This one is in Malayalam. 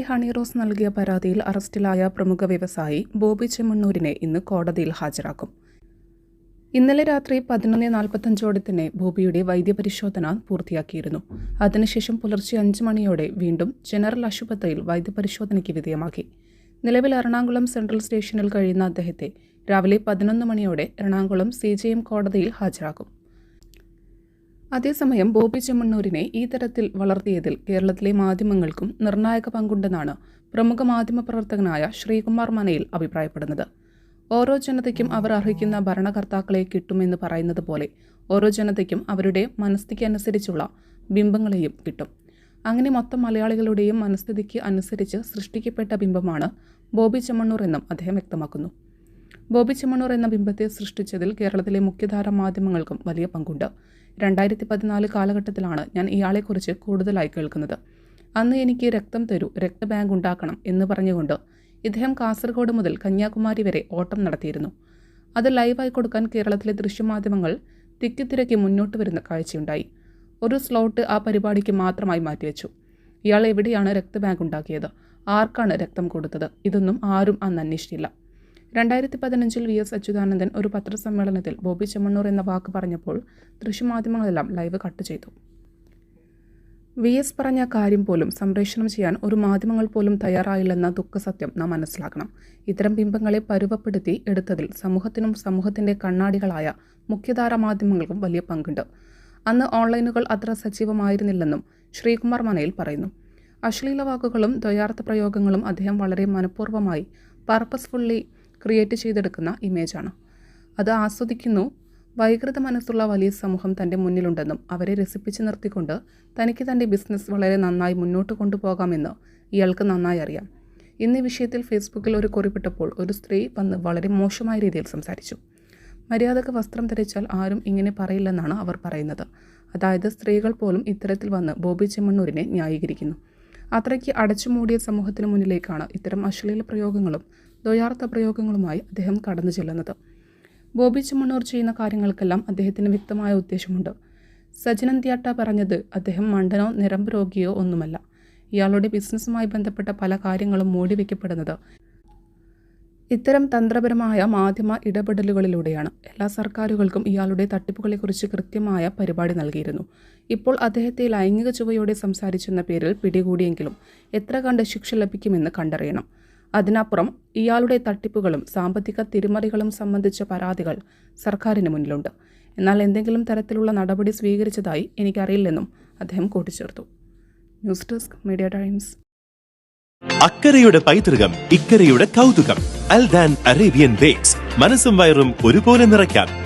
ഹണി റോസ് നൽകിയ പരാതിയിൽ അറസ്റ്റിലായ പ്രമുഖ വ്യവസായി ബോബി ചെമ്മണ്ണൂരിനെ ഇന്ന് കോടതിയിൽ ഹാജരാക്കും. ഇന്നലെ രാത്രി പതിനൊന്ന് നാൽപ്പത്തഞ്ചോടെ തന്നെ ബോബിയുടെ വൈദ്യപരിശോധന പൂർത്തിയാക്കിയിരുന്നു. അതിനുശേഷം പുലർച്ചെ അഞ്ച് മണിയോടെ വീണ്ടും ജനറൽ ആശുപത്രിയിൽ വൈദ്യപരിശോധനയ്ക്ക് വിധേയമാക്കി. നിലവിൽ എറണാകുളം സെൻട്രൽ സ്റ്റേഷനിൽ കഴിയുന്ന അദ്ദേഹത്തെ രാവിലെ പതിനൊന്ന് മണിയോടെ എറണാകുളം സി കോടതിയിൽ ഹാജരാക്കും. അതേസമയം ബോബി ചെമ്മണ്ണൂരിനെ ഈ തരത്തിൽ വളർത്തിയതിൽ കേരളത്തിലെ മാധ്യമങ്ങൾക്കും നിർണായക പങ്കുണ്ടെന്നാണ് പ്രമുഖ മാധ്യമപ്രവർത്തകനായ ശ്രീകുമാർ മനയിൽ അഭിപ്രായപ്പെടുന്നത്. ഓരോ ജനതയ്ക്കും അവർ അർഹിക്കുന്ന ഭരണകർത്താക്കളെ കിട്ടുമെന്ന് പറയുന്നത് പോലെ ഓരോ ജനതയ്ക്കും അവരുടെ മനസ്ഥിതിക്ക് അനുസരിച്ചുള്ള ബിംബങ്ങളെയും കിട്ടും. അങ്ങനെ മൊത്തം മലയാളികളുടെയും മനസ്ഥിതിക്ക് അനുസരിച്ച് സൃഷ്ടിക്കപ്പെട്ട ബിംബമാണ് ബോബി ചെമ്മണ്ണൂർ എന്നും അദ്ദേഹം വ്യക്തമാക്കുന്നു. ബോബി ചെമ്മണ്ണൂർ എന്ന ബിംബത്തെ സൃഷ്ടിച്ചതിൽ കേരളത്തിലെ മുഖ്യധാര മാധ്യമങ്ങൾക്കും വലിയ പങ്കുണ്ട്. രണ്ടായിരത്തി പതിനാല് കാലഘട്ടത്തിലാണ് ഞാൻ ഇയാളെക്കുറിച്ച് കൂടുതലായി കേൾക്കുന്നത്. അന്ന് എനിക്ക് രക്തം തരൂ രക്തബാങ്ക് ഉണ്ടാക്കണം എന്ന് പറഞ്ഞുകൊണ്ട് ഇദ്ദേഹം കാസർഗോഡ് മുതൽ കന്യാകുമാരി വരെ ഓട്ടം നടത്തിയിരുന്നു. അത് ലൈവായി കൊടുക്കാൻ കേരളത്തിലെ ദൃശ്യമാധ്യമങ്ങൾ തിക്കിത്തിരക്കി മുന്നോട്ട് വരുന്ന കാഴ്ചയുണ്ടായി. ഒരു സ്ലോട്ട് ആ പരിപാടിക്ക് മാത്രമായി മാറ്റിവെച്ചു. ഇയാൾ എവിടെയാണ് രക്തബാങ്ക് ഉണ്ടാക്കിയത്? ആർക്കാണ് രക്തം കൊടുത്തത്? ഇതൊന്നും ആരും അന്ന് അന്വേഷിച്ചില്ല. രണ്ടായിരത്തി പതിനഞ്ചിൽ വി എസ് അച്യുതാനന്ദൻ ഒരു പത്രസമ്മേളനത്തിൽ ബോബി ചെമ്മണ്ണൂർ എന്ന വാക്ക് പറഞ്ഞപ്പോൾ ദൃശ്യമാധ്യമങ്ങളെല്ലാം ലൈവ് കട്ട് ചെയ്തു. വി എസ് പറഞ്ഞ കാര്യം പോലും സംപ്രേഷണം ചെയ്യാൻ ഒരു മാധ്യമങ്ങൾ പോലും തയ്യാറായില്ലെന്ന ദുഃഖസത്യം നാം മനസ്സിലാക്കണം. ഇത്തരം ബിംബങ്ങളെ പരുവപ്പെടുത്തി എടുത്തതിൽ സമൂഹത്തിനും സമൂഹത്തിന്റെ കണ്ണാടികളായ മുഖ്യധാര മാധ്യമങ്ങൾക്കും വലിയ പങ്കുണ്ട്. അന്ന് ഓൺലൈനുകൾ അത്ര സജീവമായിരുന്നില്ലെന്നും ശ്രീകുമാർ മനയിൽ പറയുന്നു. അശ്ലീല വാക്കുകളും ദ്വയാർത്ഥ പ്രയോഗങ്ങളും അദ്ദേഹം വളരെ മനഃപൂർവമായി പർപ്പസ്ഫുള്ളി ക്രിയേറ്റ് ചെയ്തെടുക്കുന്ന ഇമേജാണ് അത് ആസ്വദിക്കുന്നു. വൈകൃത മനസ്സുള്ള വലിയ സമൂഹം തന്റെ മുന്നിലുണ്ടെന്നും അവരെ രസിപ്പിച്ച് നിർത്തിക്കൊണ്ട് തനിക്ക് തന്റെ ബിസിനസ് വളരെ നന്നായി മുന്നോട്ട് കൊണ്ടുപോകാമെന്ന് ഇയാൾക്ക് നന്നായി അറിയാം. ഇന്ന് വിഷയത്തിൽ ഫേസ്ബുക്കിൽ ഒരു കുറിപ്പിട്ടപ്പോൾ ഒരു സ്ത്രീ വന്ന് വളരെ മോശമായ രീതിയിൽ സംസാരിച്ചു. മര്യാദയ്ക്ക് വസ്ത്രം ധരിച്ചാൽ ആരും ഇങ്ങനെ പറയില്ലെന്നാണ് അവർ പറയുന്നത്. അതായത് സ്ത്രീകൾ പോലും ഇത്തരത്തിൽ വന്ന് ബോബി ചെമ്മണ്ണൂരിനെ ന്യായീകരിക്കുന്നു. അത്രയ്ക്ക് അടച്ചുമൂടിയ സമൂഹത്തിന് മുന്നിലേക്കാണ് ഇത്തരം അശ്ലീല പ്രയോഗങ്ങളും ദ്വയാർത്ഥ പ്രയോഗങ്ങളുമായി അദ്ദേഹം കടന്നു ചെല്ലുന്നത്. ബോബി ചുമണ്ണൂർ ചെയ്യുന്ന കാര്യങ്ങൾക്കെല്ലാം അദ്ദേഹത്തിന് വ്യക്തമായ ഉദ്ദേശമുണ്ട്. സജനൻ തിയാട്ട പറഞ്ഞത് അദ്ദേഹം മണ്ടനോ നിരമ്പ് രോഗിയോ ഒന്നുമല്ല. ഇയാളുടെ ബിസിനസ്സുമായി ബന്ധപ്പെട്ട പല കാര്യങ്ങളും മൂടിവെക്കപ്പെടുന്നത് ഇത്തരം തന്ത്രപരമായ മാധ്യമ ഇടപെടലുകളിലൂടെയാണ്. എല്ലാ സർക്കാരുകൾക്കും ഇയാളുടെ തട്ടിപ്പുകളെക്കുറിച്ച് കൃത്യമായ പരിപാടി നൽകിയിരുന്നു. ഇപ്പോൾ അദ്ദേഹത്തെ ലൈംഗിക ചുവയോടെ സംസാരിച്ചെന്ന പേരിൽ പിടികൂടിയെങ്കിലും എത്ര കണ്ട് ശിക്ഷ ലഭിക്കുമെന്ന് കണ്ടറിയണം. അതിനപ്പുറം ഇയാളുടെ തട്ടിപ്പുകളും സാമ്പത്തിക തിരിമറികളും സംബന്ധിച്ച പരാതികൾ സർക്കാരിന് മുന്നിലുണ്ട്. എന്നാൽ എന്തെങ്കിലും തരത്തിലുള്ള നടപടി സ്വീകരിച്ചതായി എനിക്കറിയില്ലെന്നും അദ്ദേഹം കൂട്ടിച്ചേർത്തു. News desk media times. അക്കരയുടെ പൈതൃകം ഇക്കരയുടെ കൗതുകം അൽദാൻ അറേബ്യൻ ബേക്സ്. മനസ്സും വയറും ഒരുപോലെ നിറയ്ക്കാം.